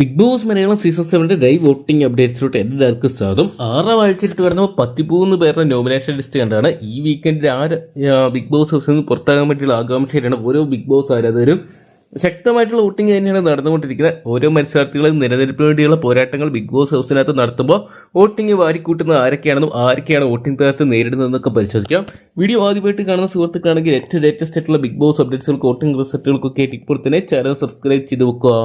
Big Boss Malayalam season സെവന്റെ live voting അപ്ഡേറ്റ്സിലോട്ട് എല്ലാവർക്കും സ്വാഗതം. ആറാം ആഴ്ചയിട്ട് വരുന്ന പത്തിമൂന്ന് പേരുടെ നോമിനേഷൻ ലിസ്റ്റ് കണ്ടാണ് ഈ വീക്കെൻഡിൽ ആര് ബിഗ് ബോസ് ഹൗസിൽ നിന്ന് പുറത്താകാൻ പറ്റിയുള്ള ആകാംക്ഷയിലാണ് ഓരോ ബിഗ് ബോസ് ആരാധകരും ശക്തമായിട്ടുള്ള വോട്ടിംഗ് തന്നെയാണ് നടന്നുകൊണ്ടിരിക്കുന്നത്. ഓരോ മത്സരാർത്ഥികളും നിലനിൽപ്പിന് വേണ്ടിയുള്ള പോരാട്ടങ്ങൾ ബിഗ് ബോസ് ഹൗസിനകത്ത് നടത്തുമ്പോൾ വോട്ടിംഗ് വാരിക്കൂട്ടുന്ന ആരൊക്കെയാണെന്നും ആരൊക്കെയാണ് വോട്ടിംഗ് തകർച്ച നേരിടുന്നതെന്നൊക്കെ പരിശോധിക്കാം. വീഡിയോ ആദ്യമായിട്ട് കാണുന്ന സുഹൃത്തുക്കളാണെങ്കിൽ ഏറ്റവും ലേറ്റസ്റ്റ് ആയിട്ടുള്ള ബിഗ് ബോസ് അപ്ഡേറ്റ്സുകൾക്ക് വോട്ടിംഗ് റിസൾട്ടുകൾക്കൊക്കെ ഇപ്പോൾ തന്നെ ചാനൽ സബ്സ്ക്രൈബ് ചെയ്ത് വെക്കുക.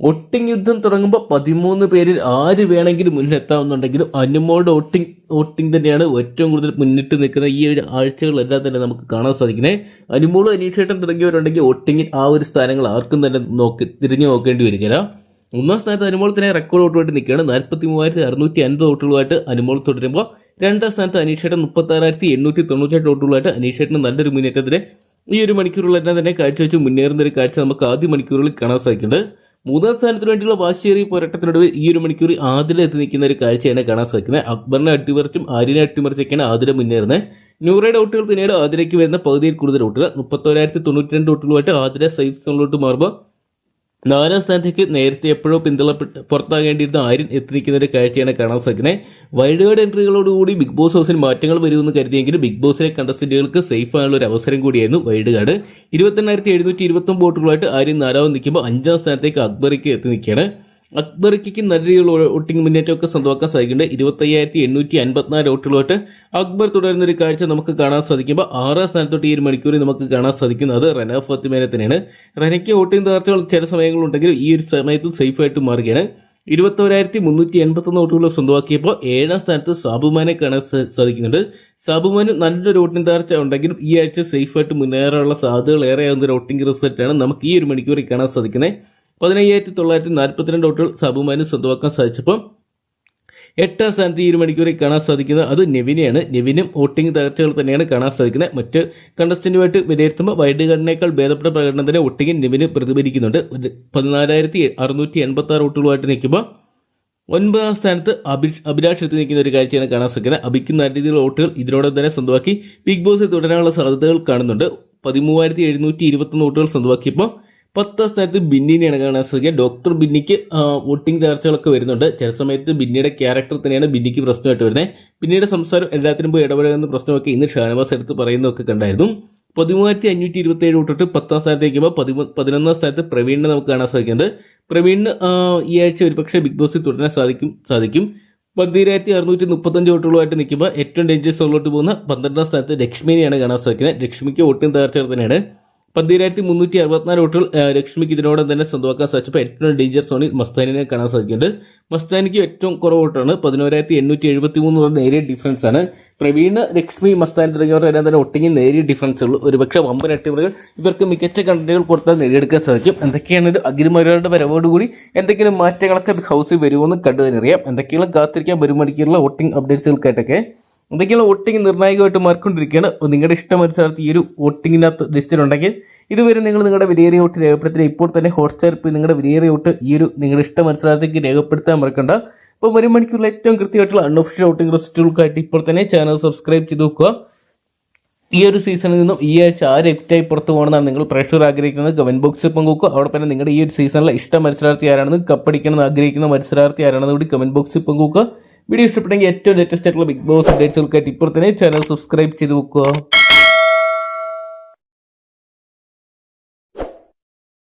വോട്ടിംഗ് യുദ്ധം തുടങ്ങുമ്പോൾ പതിമൂന്ന് പേരിൽ ആര് വേണമെങ്കിലും മുന്നിലെത്താവുന്നുണ്ടെങ്കിലും അനുമോളുടെ ഒട്ടിങ് വോട്ടിംഗ് തന്നെയാണ് ഏറ്റവും കൂടുതൽ മുന്നിട്ട് നിൽക്കുന്ന ഈ ഒരു ആഴ്ചകളെല്ലാം തന്നെ നമുക്ക് കാണാൻ സാധിക്കുന്നത് അനുമോളും അനീഷേട്ടൻ തുടങ്ങിയവരുണ്ടെങ്കിൽ ഒട്ടിങ്ങിൽ ആ ഒരു സ്ഥാനങ്ങൾ ആർക്കും തന്നെ നോക്കി തിരിഞ്ഞു നോക്കേണ്ടി വരികയില്ല. ഒന്നാം സ്ഥാനത്ത് അനുമോൾ തന്നെ റെക്കോർഡ് വോട്ടുമായിട്ട് നിൽക്കുകയാണ്. നാൽപ്പത്തി മൂവായിരത്തി അറുന്നൂറ്റി അൻപത് വോട്ടുകളുമായിട്ട് അനുമോൾ തുടരുമ്പോൾ രണ്ടാം സ്ഥാനത്ത് അനീഷേട്ടൻ മുപ്പത്താറായിരത്തി എണ്ണൂറ്റി തൊണ്ണൂറ്റെട്ട് വോട്ടുകളായിട്ട് അനീഷേട്ടന് നല്ലൊരു മുന്നേറ്റത്തിന് ഈ ഒരു മണിക്കൂറിലെല്ലാം തന്നെ കാഴ്ചവെച്ച് മുന്നേറുന്ന ഒരു കാഴ്ച നമുക്ക് ആദ്യ മണിക്കൂറുകളിൽ കാണാൻ സാധിക്കുന്നുണ്ട്. മൂന്നാം സ്ഥാനത്തിന് വേണ്ടിയുള്ള വാശിയേറിയ പോരാട്ടത്തിനൊടുവിൽ ഈ ഒരു മണിക്കൂർ ആദില എത്തി നിൽക്കുന്ന ഒരു കാഴ്ചയാണ് കാണാൻ സാധിക്കുന്നത്. അക്ബറിനെ അട്ടിമറിച്ചും ആര്യനെ അട്ടിമറിച്ചൊക്കെയാണ് ആദില മുന്നേറുന്നത്. നൂറയുടെ ഡൗട്ടുകൾ തന്നെയാണ് ആദിലേക്ക് വരുന്ന പകുതിയിൽ കൂടുതൽ ഡൗട്ടുകൾ മുപ്പത്തോരായിരത്തി തൊണ്ണൂറ്റി രണ്ട് ഡൗട്ടുകളുമായിട്ട് ആദില സൈഫ് സോണിലോട്ട് മാറുമ്പോൾ നാലാം സ്ഥാനത്തേക്ക് നേരത്തെ എപ്പോഴോ പിന്തള്ളപ്പെട്ട് പുറത്താകേണ്ടിയിരുന്ന ആര്യൻ എത്തി നിൽക്കുന്ന ഒരു കാഴ്ചയാണ് കാണാൻ സാധിക്കുന്നത്. വൈൽഡ് കാർഡ് എൻട്രികളോടുകൂടി ബിഗ് ബോസ് ഹൗസിൽ മാറ്റങ്ങൾ വരുമെന്ന് കരുതിയെങ്കിലും ബിഗ് ബോസിലെ കണ്ടസ്റ്റന്റുകൾക്ക് സേഫ് ആയുള്ള ഒരു അവസരം കൂടിയായിരുന്നു വൈൽഡ് കാർഡ് ഇരുപത്തെണ്ണായിരത്തി എഴുന്നൂറ്റി ഇരുപത്തൊമ്പത് വോട്ടുകളായിട്ട് ആര്യൻ നാലാമത് നിൽക്കുമ്പോൾ അഞ്ചാം സ്ഥാനത്തേക്ക് അക്ബറിക്ക് എത്തി നിൽക്കുകയാണ്. അക്ബറിക്ക് നല്ല രീതിയിലുള്ള വോട്ടിംഗ് മുന്നേറ്റമൊക്കെ സ്വന്തമാക്കാൻ സാധിക്കുന്നുണ്ട്. ഇരുപത്തയ്യായിരത്തി എണ്ണൂറ്റി അൻപത്തിനാല് വോട്ടുകളോട്ട് അക്ബർ തുടരുന്ന ഒരു കാഴ്ച നമുക്ക് കാണാൻ സാധിക്കുമ്പോൾ ആറാം സ്ഥാനത്തോട്ട് ഈ ഒരു മണിക്കൂറിൽ നമുക്ക് കാണാൻ സാധിക്കുന്നത് റന ഫത്തിമേനെ തന്നെയാണ്. റനയ്ക്ക് വോട്ടിംഗ് തകർച്ചകൾ ചില സമയങ്ങളുണ്ടെങ്കിലും ഈ ഒരു സമയത്ത് സേഫായിട്ട് മാറുകയാണ്. ഇരുപത്തോരായിരത്തി മുന്നൂറ്റി എൺപത്തൊന്ന് വോട്ടുകൾ സ്വന്തമാക്കിയപ്പോൾ ഏഴാം സ്ഥാനത്ത് സാബുമാനെ കാണാൻ സാധിക്കുന്നുണ്ട്. സാബുമാന് നല്ലൊരു വോട്ടിംഗ് തകർച്ച ഉണ്ടെങ്കിലും ഈ ആഴ്ച സേഫായിട്ട് മുന്നേറാനുള്ള സാധ്യതകൾ ഏറെയാവുന്ന ഒരു വോട്ടിംഗ് റിസൾട്ടാണ് നമുക്ക് ഈ ഒരു മണിക്കൂറിൽ കാണാൻ സാധിക്കുന്നത്. പതിനയ്യായിരത്തി തൊള്ളായിരത്തി നാൽപ്പത്തിരണ്ട് വോട്ടുകൾ സബുമാനും സ്വന്തമാക്കാൻ സാധിച്ചപ്പോൾ എട്ടാം സ്ഥാനത്ത് ഈ ഒരു മണിക്കൂറിൽ കാണാൻ സാധിക്കുന്നത് അത് നെവിനെയാണ്. നെവിനും വോട്ടിംഗ് തകർച്ചകൾ തന്നെയാണ് കാണാൻ സാധിക്കുന്നത്. മറ്റ് കണ്ടസ്റ്റന്റുമായിട്ട് വിലയിരുത്തുമ്പോൾ വൈഡ് കാർഡിനേക്കാൾ ഭേദപ്പെട്ട പ്രകടനത്തിന് വോട്ടിംഗിൽ നെവിന് പ്രതിഫലിക്കുന്നുണ്ട്. പതിനാലായിരത്തി അറുന്നൂറ്റി എൺപത്തി ആറ് വോട്ടുകളുമായിട്ട് നിൽക്കുമ്പോൾ ഒൻപതാം സ്ഥാനത്ത് അഭി അഭിലാഷ് എത്തി നിൽക്കുന്ന ഒരു കാഴ്ചയാണ് കാണാൻ സാധിക്കുന്നത്. അഭിക്ക് നല്ല രീതിയിലുള്ള വോട്ടുകൾ ഇതിനോടൊപ്പം തന്നെ സ്വന്തമാക്കി ബിഗ് ബോസിൽ തുടരാനുള്ള സാധ്യതകൾ കാണുന്നുണ്ട്. പതിമൂവായിരത്തി എഴുന്നൂറ്റി ഇരുപത്തൊന്ന് വോട്ടുകൾ സ്വന്തമാക്കിയപ്പോൾ പത്താം സ്ഥാനത്ത് ബിന്നിനെയാണ് കാണാൻ സാധിക്കുക. ഡോക്ടർ ബിന്നിക്ക് വോട്ടിംഗ് തകർച്ചകളൊക്കെ വരുന്നുണ്ട്. ചില സമയത്ത് ബിന്നിയുടെ ക്യാരക്ടർ തന്നെയാണ് ബിന്നിക്ക് പ്രശ്നമായിട്ട് വരുന്നത്. ബിന്നിയുടെ സംസാരം എല്ലാത്തിനും പോയി ഇടപെടുന്ന പ്രശ്നമൊക്കെ ഇന്ന് ഷാനവാസ് എടുത്ത് പറയുന്നതൊക്കെ കണ്ടായിരുന്നു. പതിമൂവായിരത്തി അഞ്ഞൂറ്റി ഇരുപത്തി ഏഴ് തൊട്ടിട്ട് പത്താം സ്ഥാനത്തേക്ക് പതിമൂ പതിനൊന്നാം സ്ഥാനത്ത് പ്രവീണിനെ നമുക്ക് കാണാൻ സാധിക്കുന്നത് പ്രവീണിന് ഈ ആഴ്ച ഒരുപക്ഷെ ബിഗ് ബോസിൽ തുടരാൻ സാധിക്കും സാധിക്കും. പതിനായിരത്തി അറുന്നൂറ്റി മുപ്പത്തഞ്ച് വോട്ടുകളുമായിട്ട് നിൽക്കുമ്പോൾ ഏറ്റവും ഡേഞ്ചറസ് ഉള്ളോട്ട് പോകുന്ന പന്ത്രണ്ടാം സ്ഥാനത്ത് ലക്ഷ്മിനെയാണ് കാണാൻ സാധിക്കുന്നത്. ലക്ഷ്മിക്ക് വോട്ടിംഗ് തകർച്ചകൾ തന്നെയാണ്. പതിനായിരത്തി മുന്നൂറ്റി അറുപത്തിനാല് വോട്ടുകൾ ലക്ഷ്മിക്ക് ഇതിനോടൊപ്പം തന്നെ സ്വന്തമാക്കാൻ സാധിച്ചപ്പോൾ ഏറ്റവും ഡേഞ്ചർ സോണിൽ മസ്താനിനെ കാണാൻ സാധിക്കുന്നുണ്ട്. മസ്താനിക്ക് ഏറ്റവും കുറവ് വോട്ടാണ്. പതിനോരായിരത്തി എണ്ണൂറ്റി എഴുപത്തി മൂന്ന് നേരിയ ഡിഫറൻസ് ആണ്. പ്രവീണ് ലക്ഷ്മി മസ്താൻ തുടങ്ങിയവർ എല്ലാം തന്നെ ഒട്ടിങ്ങി നേരിയ ഡിഫറൻസ് ഉള്ളൂ. ഒരുപക്ഷെ വമ്പൻ അട്ടിമറികൾ ഇവർക്ക് മികച്ച കണ്ടന്റുകൾ കൊടുത്താൽ നേടിയെടുക്കാൻ സാധിക്കും. എന്തൊക്കെയാണ് ഒരു അഗ്രിമരുടെ വരവോടുകൂടി എന്തെങ്കിലും മാറ്റങ്ങളൊക്കെ ഹൗസിൽ വരുമെന്ന് കണ്ടു തന്നെ അറിയാം എന്തൊക്കെയാണ് കാത്തിരിക്കാൻ വരുമണിക്കുള്ള വോട്ടിംഗ് അപ്ഡേറ്റ്സുകൾക്കായിട്ടൊക്കെ എന്തൊക്കെയാണ് വോട്ടിംഗ് നിർണായകമായിട്ട് മാറിക്കൊണ്ടിരിക്കുകയാണ്? നിങ്ങളുടെ ഇഷ്ടം മത്സരാർത്ഥി ഈ ഒരു വോട്ടിങ്ങിനകത്ത് ലിസ്റ്റിലുണ്ടെങ്കിൽ ഇതുവരെ നിങ്ങൾ നിങ്ങളുടെ വിലയേറിയ വോട്ട് രേഖപ്പെടുത്തി ഇപ്പോൾ തന്നെ ഹോട്ട്സ്റ്റാർ പോയി നിങ്ങളുടെ വിലയേറിയ വോട്ട് ഈ ഒരു നിങ്ങളുടെ ഇഷ്ട മത്സരാർത്ഥിക്ക് രേഖപ്പെടുത്താൻ മറക്കണ്ട. അപ്പോൾ ഒരു മണിക്കൂറിൽ ഏറ്റവും കൃത്യമായിട്ടുള്ള അൺഒഫീഷ്യൽ വോട്ടിംഗ് റിസൾട്ടുകൾക്കായിട്ട് ഇപ്പോൾ തന്നെ ചാനൽ സബ്സ്ക്രൈബ് ചെയ്ത് നോക്കുക ഈ ഒരു സീസണിൽ നിന്നും ഈ ആഴ്ച ആര് എക്റ്റായി പുറത്തു പോകണമെന്നാണ് നിങ്ങൾ പ്രേക്ഷകർ ആഗ്രഹിക്കുന്നത്. കമന്റ് ബോക്സിൽ പങ്കുവെക്കുക. അവിടെ തന്നെ നിങ്ങളുടെ ഈ ഒരു സീസണിലെ ഇഷ്ട മത്സരാർത്ഥി ആരാണെന്ന് കപ്പടിക്കണമെന്ന് ആഗ്രഹിക്കുന്ന മത്സരാർത്ഥി ആരാണെന്ന് കൂടി കമന്റ് ബോക്സിൽ പങ്കുവെക്കുക. വീഡിയോ ഇഷ്ടപ്പെട്ടെങ്കിൽ ഏറ്റവും ലേറ്റസ്റ്റ് ആയിട്ടുള്ള ബിഗ് ബോസ് അപ്ഡേറ്റ്സുകൾക്കായിട്ട് ഇപ്പോൾ തന്നെ ചാനൽ സബ്സ്ക്രൈബ് ചെയ്ത് വെക്കുക.